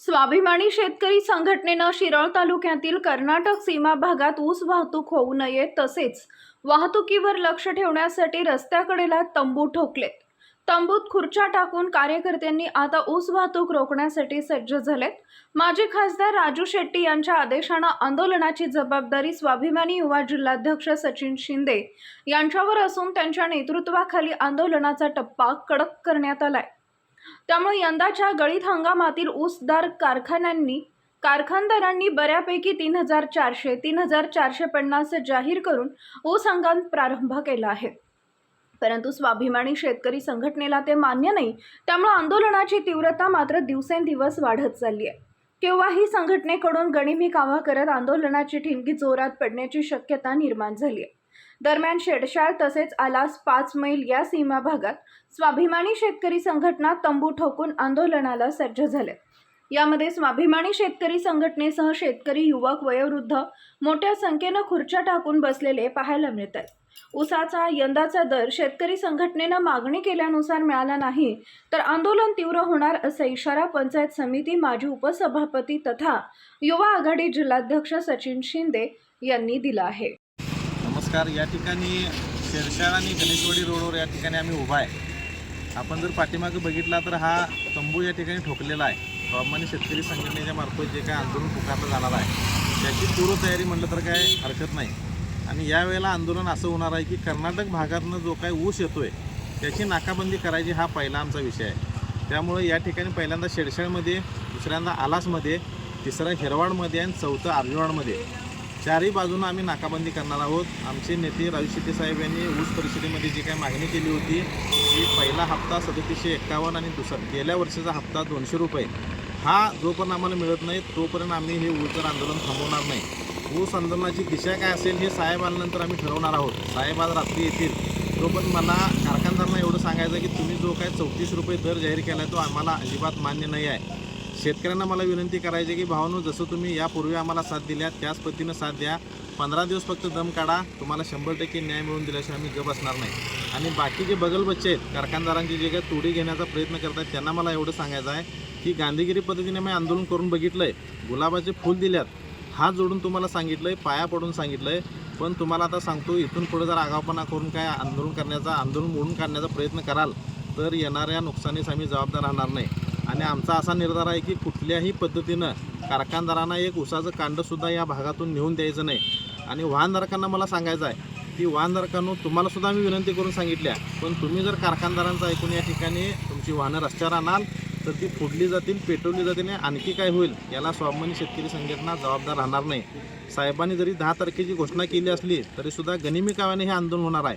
स्वाभिमानी शेतकरी संघटनेनं शिरोळ तालुक्यातील कर्नाटक सीमा भागात ऊस वाहतूक होऊ नये तसेच वाहतुकीवर लक्ष ठेवण्यासाठी रस्त्याकडेला तंबू ठोकलेत. तंबूत खुर्च्या टाकून कार्यकर्त्यांनी आता ऊस वाहतूक रोखण्यासाठी सज्ज झालेत. माजी खासदार राजू शेट्टी यांच्या आदेशानं आंदोलनाची जबाबदारी स्वाभिमानी युवा जिल्हाध्यक्ष सचिन शिंदे यांच्यावर असून त्यांच्या नेतृत्वाखाली आंदोलनाचा टप्पा कडक करण्यात आलाय. त्यामुळे यंदाच्या गळीत हंगामातील ऊसदार कारखान्यांनी कारखानदारांनी बऱ्यापैकी तीन हजार चारशे तीन हजार चारशे पन्नास जाहीर करून ऊस हंगाम प्रारंभ केला आहे. परंतु स्वाभिमानी शेतकरी संघटनेला ते मान्य नाही. त्यामुळे आंदोलनाची तीव्रता मात्र दिवसेंदिवस वाढत चालली आहे. केव्हाही संघटनेकडून गणिमी कामं करत आंदोलनाची ठिणगी जोरात पडण्याची शक्यता निर्माण झाली आहे. दरम्यान शेडशाळ तसेच आलास पाच मैल या सीमा भागात स्वाभिमानी शेतकरी संघटना तंबू ठोकून आंदोलनाला सज्ज झाले. यामध्ये स्वाभिमानी शेतकरी संघटनेसह शेतकरी युवक वयोवृद्ध मोठ्या संख्येनं खुर्च्या टाकून बसलेले पाहायला मिळत आहेत ऊसाचा यंदाचा दर शेतकरी संघटनेनं मागणी केल्यानुसार मिळाला नाही तर आंदोलन तीव्र होणार असा इशारा पंचायत समिती माजी उपसभापती तथा युवा आघाडी जिल्हाध्यक्ष सचिन शिंदे यांनी दिला आहे. नमस्कार. या ठिकाणी शेरशाळ आणि गणेशवाडी रोडवर या ठिकाणी आम्ही उभा आहे. आपण जर पाठीमागे बघितला तर हा तंबू या ठिकाणी ठोकलेला आहे. स्वाभिमानी शेतकरी संघटनेच्या मार्फत जे काय आंदोलन पुकारलं जाणार आहे त्याची पूर्व तयारी म्हटलं तर काय हरकत नाही. आणि यावेळेला आंदोलन असं होणार आहे की कर्नाटक भागातनं जो काय ऊस येतो आहे त्याची नाकाबंदी करायची हा पहिला आमचा विषय आहे. त्यामुळे या ठिकाणी पहिल्यांदा शेडशाळमध्ये दुसऱ्यांदा आलासमध्ये तिसरा हिरवाडमध्ये आणि चौथं अर्जुवाडमध्ये चारही बाजूनं आम्ही नाकाबंदी करणार आहोत. आमचे नेते राजू शेट्टी साहेब यांनी ऊस परिषदेमध्ये जी काही मागणी केली होती की पहिला हप्ता सदतीसशे एक्कावन्न आणि दुसरा गेल्या वर्षाचा हप्ता दोनशे रुपये. हा जोपर्यंत आम्हाला मिळत नाही तोपर्यंत आम्ही हे ऊसदर आंदोलन थांबवणार नाही. ऊस आंदोलनाची दिशा काय असेल हे साहेब आल्यानंतर आम्ही ठरवणार आहोत. साहेब आज रात्री येतील. तोपर्यंत मला कारखानदारांना एवढं सांगायचं की तुम्ही जो काय चौतीस रुपये दर जाहीर केला आहे तो आम्हाला अजिबात मान्य नाही आहे. शेतकऱ्यांना मला विनंती करायची की भावानो जसं तुम्ही यापूर्वी आम्हाला साथ दिल्या त्याच पद्धतीनं साथ द्या. पंधरा दिवस फक्त दम काढा. तुम्हाला शंभर टक्के न्याय मिळवून दिल्याशिवाय आम्ही गप असणार नाही. आणि बाकी जे बगल बच्चे आहेत कारखानदारांची जे काही तोडी घेण्याचा प्रयत्न करत आहेत त्यांना मला एवढं सांगायचं आहे की गांधीगिरी पद्धतीने मी आंदोलन करून बघितलं आहे गुलाबाचे फूल दिल्यात. हात जोडून तुम्हाला सांगितलं आहे पाया पडून सांगितलं आहे पण तुम्हाला आता सांगतो इथून पुढे जर आगावपणा करून काय आंदोलन करण्याचा आंदोलन मोडून काढण्याचा प्रयत्न कराल तर येणाऱ्या नुकसानीस आम्ही जबाबदार राहणार नाही. आणि आमचा असा निर्धार आहे की कुठल्याही पद्धतीनं कारखानदारांना एक उसाचं कांडसुद्धा या भागातून नेऊन द्यायचं नाही. आणि वाहनधारकांना मला सांगायचं आहे की वाहनधारकांनो तुम्हालासुद्धा मी आम्ही विनंती करून सांगितल्या पण तुम्ही जर कारखानदारांचं ऐकून या ठिकाणी तुमची वाहनं रस्त्यावर आणाल तर ती फोडली जातील पेटवली जातील आणखी काय होईल याला स्वाभिमानी शेतकरी संघटना जबाबदार राहणार नाही. साहेबांनी जरी दहा तारखेची घोषणा केली असली तरीसुद्धा गनिमी काव्याने हे आंदोलन होणार आहे.